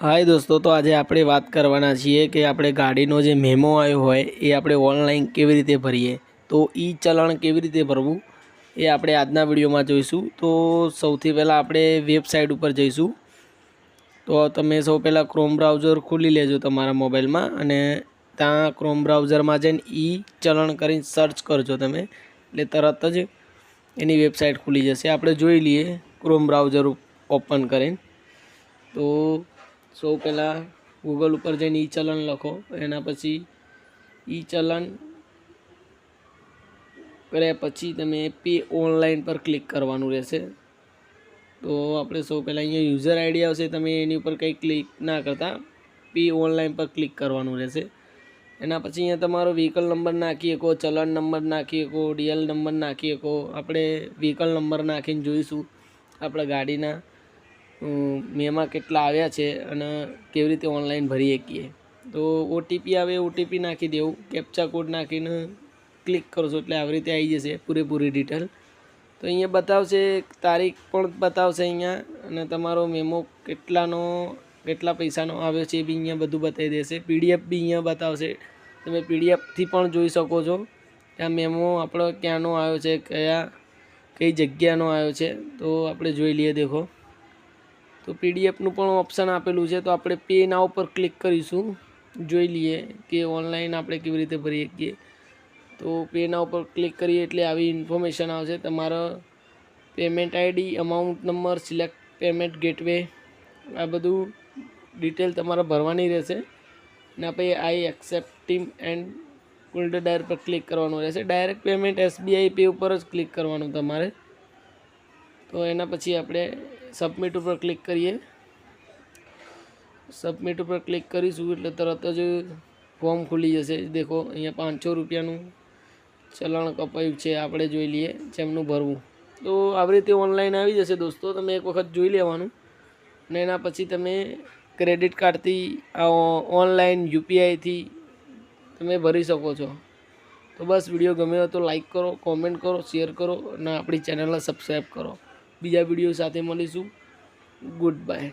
હાય દોસ્તો, તો આજે આપણે વાત કરવાના છીએ કે આપણે ગાડીનો જે મેમો આવ્યો હોય, એ આપણે ઓનલાઈન કેવી રીતે ભરીએ? તો ઈ ચલણ કેવી રીતે ભરવું? એ આપણે આજના વિડીયોમાં જોઈશું. તો સૌથી પહેલાં આપણે વેબસાઇટ ઉપર જઈશું. તો તમે સૌ પહેલાં ક્રોમ બ્રાઉઝર ખોલી લેજો તમારા મોબાઈલમાં અને ત્યાં ક્રોમ બ્રાઉઝરમાં જઈને ઈ ચલણ કરીને સર્ચ કરજો તમે. એટલે તરત જ એની વેબસાઇટ ખુલી જશે. આપણે જોઈ લઈએ ક્રોમ બ્રાઉઝર ઓપન કરીને. તો સૌ પહેલાં ગૂગલ ઉપર જઈને ઈ ચલણ લખો. એના પછી ઈ ચલણ કર્યા પછી તમે પે ઓનલાઈન પર ક્લિક કરવાનું રહેશે. તો આપણે સૌ પહેલાં અહીંયા યુઝર આઈડી આવશે. તમે એની ઉપર કંઈ ક્લિક ના કરતા. પે ઓનલાઈન પર ક્લિક કરવાનું રહેશે. એના પછી અહીંયા તમારો વ્હીકલ નંબર નાખી શકો, ચલણ નંબર નાખી શકો ડીએલ નંબર નાખી શકો. આપણે વ્હીકલ નંબર નાખીને જોઈશું આપણા ગાડીના. મેમાં કેટલા આવ્યા છે અને કેવી રીતે ઓનલાઈન ભરી શકીએ. તો ઓટીપી આવે ઓટીપી નાખી દેવું, કેપ્ચા કોડ નાખીને ક્લિક કરશો એટલે આવી રીતે આવી જશે પૂરેપૂરી ડિટેલ. તો અહીંયા બતાવશે, તારીખ પણ બતાવશે અહીંયા અને તમારો મેમો કેટલાનો, કેટલા પૈસાનો આવ્યો છે એ બી અહીંયા બધું બતાવી દેશે. પીડીએફ બી અહીંયા બતાવશે. તમે પીડીએફથી પણ જોઈ શકો છો કે આ મેમો આપણો ક્યાંનો આવ્યો છે, કયા, કઈ જગ્યાનો આવ્યો છે. તો આપણે જોઈ લઈએ, દેખો. તો પીડીએફનું પણ ઓપ્શન આપેલું છે, તો આપણે પે ના ઉપર ક્લિક કરીશું. જોઈ લઈએ કે ઓનલાઈન આપણે કેવી રીતે ભરી શકીએ. તો પે ના ઉપર ક્લિક કરીએ એટલે આવી ઇન્ફોર્મેશન આવશે. તમારો payment ID, amount number, select payment gateway, આ બધું ડિટેલ તમારે ભરવાની રહેશે. ને પછી આઈ એક્સેપ્ટિંગ એન્ડ ગોલ્ડ ડાયર પર ક્લિક કરવાનું રહેશે. ડાયરેક્ટ પેમેન્ટ એસબીઆઈ પે ઉપર જ ક્લિક કરવાનું તમારે. તો એના પછી આપણે સબમિટ ઉપર ક્લિક કરીએ. સબમિટ ઉપર ક્લિક કરીશું એટલે તરત જ ફોર્મ ખુલી જશે. દેખો, અહીંયા પાંચસો રૂપિયાનું ચલણ કપાયું છે, આપણે જોઈ લઈએ જેમનું ભરવું. તો આવી રીતે ઓનલાઈન આવી જશે દોસ્તો, તમે એક વખત જોઈ લેવાનું. અને એના પછી તમે ક્રેડિટ કાર્ડથી આ ઓનલાઈન યુપીઆઈથી તમે ભરી શકો છો. તો બસ વીડિયો ગમ્યો તો લાઈક કરો કોમેન્ટ કરો શેર કરો અને આપણી ચેનલને સબસ્ક્રાઈબ કરો. બીજા વીડિયો સાથે મળીશું. Good bye